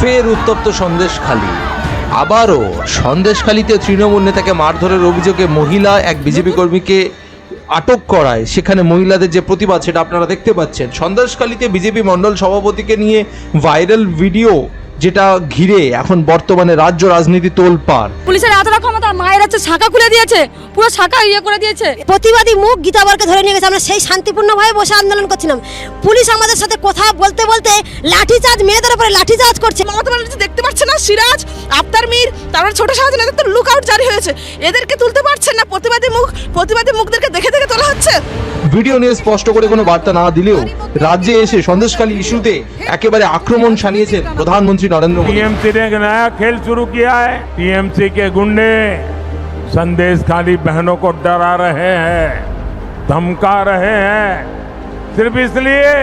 ফের উত্তপ্ত সন্দেশখালী। আবারও সন্দেশখালীতে তৃণমূল নেতাকে মারধরের অভিযোগে মহিলা এক বিজেপি কর্মীকে আটক করায়। সেখানে মহিলাদের যে প্রতিবাদ, সেটা আপনারা দেখতে পাচ্ছেন। সন্দেশখালীতে বিজেপি মণ্ডল সভাপতিকে নিয়ে ভাইরাল ভিডিও যেটা ঘিরে এখন বর্তমানে রাজ্য রাজনীতি তোলপাড়। পুলিশের এতটা ক্ষমতা মায়ের হচ্ছে শাখা খুলে দিয়েছে পুরো শাখা ইয়ে করে দিয়েছে। প্রতিবাদী মুখ গীতাবরকে ধরে নিয়ে গেছে আমরা সেই শান্তিপূর্ণভাবে বসে আন্দোলন করছিলাম। পুলিশ আমাদের সাথে কথা বলতে বলতে লাঠিচার্জ মেয়েদের উপরে লাঠিচার্জ করছে। মমতা ব্যানার্জি দেখতে পাচ্ছে না সিরাজ আফতার মীর তারপরে ছোট শাহজাহান এদের তো লুক আউট জারি হয়েছে। এদেরকে তুলতে পারছেন না প্রতিবাদী মুখ প্রতিবাদী মুখদেরকে দেখে দেখে তোলা হচ্ছে। ভিডিও নিয়ে স্পষ্ট করে কোনো বার্তা না দিলেও রাজ্যে এসে সন্দেশখালী ইস্যুতে একেবারে আক্রমণ শানিয়েছেন প্রধানমন্ত্রী নরেন্দ্র মোদী टीएमसी ने एक नया खेल शुरू किया है टीएमसी के गुंडे संदेश खाली बहनों को डरा रहे हैं धमका रहे हैं सिर्फ इसलिए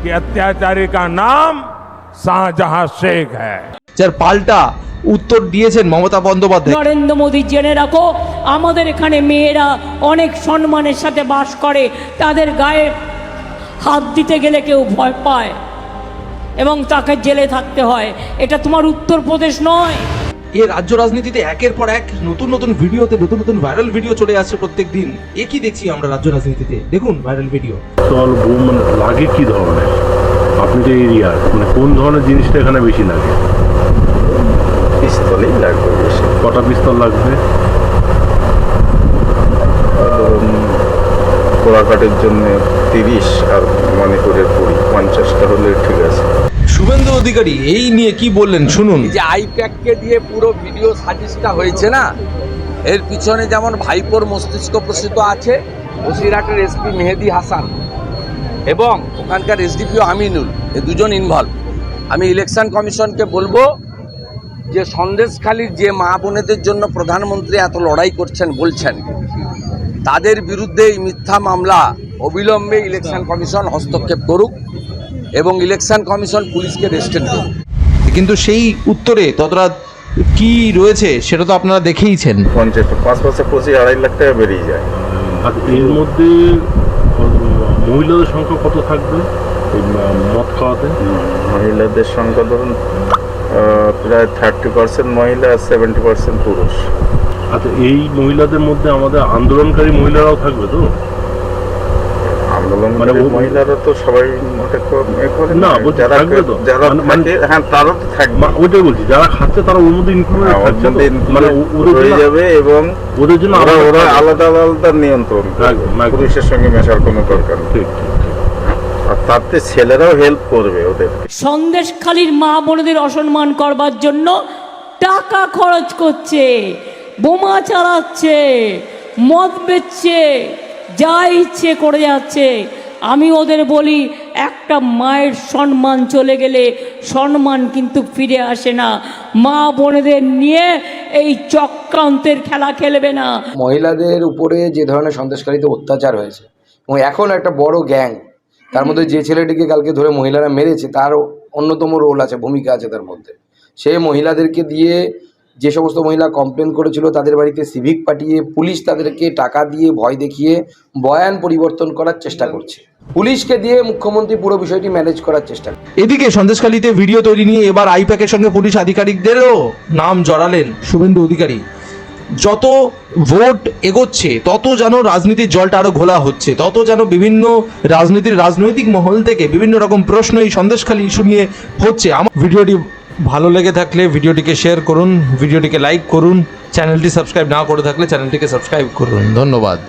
कि अत्याचारी का नाम शाहजहां शेख है যার পাল্টা উত্তর দিয়েছেন মমতা বন্দ্যোপাধ্যায়। নরেন্দ্র মোদী জেনে রাখো আমাদের এখানে মেয়েরা অনেক সম্মানের সাথে বাস করে তাদের গায়ে হাত দিতে গেলে কেউ ভয় পায় এবং তাকে জেলে থাকতে হয়। এটা তোমার উত্তরপ্রদেশ নয়। এই রাজ্য রাজনীতিতে একের পর এক নতুন নতুন ভিডিওতে নতুন নতুন ভাইরাল ভিডিও চলে আসছে প্রত্যেক দিন। এ কি দেখছি আমরা রাজ্য রাজনীতিতে? দেখুন ভাইরাল ভিডিও। মানে লাগে কি ধরনের? আপনি যে এরিয়ার মানে কোন ধরনের জিনিসটা এখানে বেশি লাগে? পিস্তলেই লাগবে বেশি। কটা পিস্তল লাগবে? ধরুন পোড়াকাটের জন্য তিরিশ আর মণিপুরের কুড়ি পঞ্চাশটা হলে ঠিক আছে। শুভেন্দু অধিকারী এই নিয়ে কি বললেন? শুনুন। যে আইপ্যাককে দিয়ে পুরো ভিডিও সাজিশটা হয়েছে না এর পিছনে যেমন ভাইপোর মস্তিষ্ক প্রসিত আছে বসিরহাটের এসপি মেহেদি হাসান এবং ওখানকার এসডিপিও আমিনুল এই দুজন ইনভলভ আমি ইলেকশন কমিশনকে বলব যে সন্দেশখালীর যে মা বোনেদের জন্য প্রধানমন্ত্রী এত লড়াই করছেন বলছেন তাদের বিরুদ্ধে এই মিথ্যা মামলা অবিলম্বে ইলেকশন কমিশন হস্তক্ষেপ করুক এবং ইলেকশন কমিশন পুলিশকে রেস্টেড করুক কিন্তু সেই উত্তরে ততটা কি রয়েছে সেটা তো আপনারা দেখেইছেন। পঞ্চাশ পাঁচ বছর পঁচিশ আড়াই লাখ টাকা বেরিয়ে যায়। আর এর মধ্যে মহিলাদের সংখ্যা কত থাকবে? মদ খাওয়াতে? মহিলাদের সংখ্যা ধরুন প্রায় থার্টি পার্সেন্ট মহিলা আর সেভেন্টি পার্সেন্ট পুরুষ। আচ্ছা এই মহিলাদের মধ্যে আমাদের আন্দোলনকারী মহিলারাও থাকবে তো? আন্দোলন মানে মহিলারা তো সবাই মোটে কো- এ করে না, না যারা যারা হ্যাঁ তারা তো থাকবে। মা- ওইটাই বলছি যারা খাচ্ছে তারা ওর মধ্যে ইনক্লুড হ্যাঁ, থাকছে মানে ওদের হয়ে যাবে এবং ওদের জন্য ওরা আলাদা আলাদা নিয়ন্ত্রণ। পুলিশের সঙ্গে মেশার কোনো দরকার ঠিক। তাতে ছেলেরাও হেল্প করবে ওদেরকে। সন্দেশখালীর মা বোনেদের অসম্মান করবার জন্য টাকা খরচ করছে বোমা চালাচ্ছে মদ বেচছে যা ইচ্ছে করে যাচ্ছে। আমি ওদের বলি একটা মায়ের সম্মান চলে গেলে সম্মান কিন্তু ফিরে আসে না। মা বোনেদের নিয়ে এই চক্রান্তের খেলা খেলবে না। মহিলাদের উপরে যে ধরনের সন্দেশকারীতে অত্যাচার হয়েছে এবং এখন একটা বড় গ্যাং তার মধ্যে যে ছেলেটিকে কালকে ধরে মহিলারা মেরেছে তার অন্যতম রোল আছে, ভূমিকা আছে তার মধ্যে। সে মহিলাদেরকে দিয়ে যে সমস্ত মহিলা কমপ্লেন করেছিল, তাদের বাড়িতে সিভিক পাঠিয়ে পুলিশ তাদেরকে টাকা দিয়ে ভয় দেখিয়ে বয়ান পরিবর্তন করার চেষ্টা করছে। পুলিশকে দিয়ে মুখ্যমন্ত্রী পুরো বিষয়টি ম্যানেজ করার চেষ্টা এদিকে সন্দেশখালীতে ভিডিও তৈরি নিয়ে এবার আইপ্যাকের সঙ্গে পুলিশ আধিকারিকদেরও নাম জড়ালেন শুভেন্দু অধিকারী। যত ভোট এগোচ্ছে, তত যেন রাজনীতির জলটা আরও ঘোলা হচ্ছে, তত যেন বিভিন্ন রাজনীতির রাজনৈতিক মহল থেকে বিভিন্ন রকম প্রশ্ন এই সন্দেশখালী ইস্যু নিয়ে হচ্ছে। আমার ভিডিওটি ভালো লেগে থাকলে ভিডিওটিকে শেয়ার করুন, ভিডিওটিকে লাইক করুন চ্যানেলটি সাবস্ক্রাইব না করে থাকলে চ্যানেলটিকে সাবস্ক্রাইব করুন। ধন্যবাদ।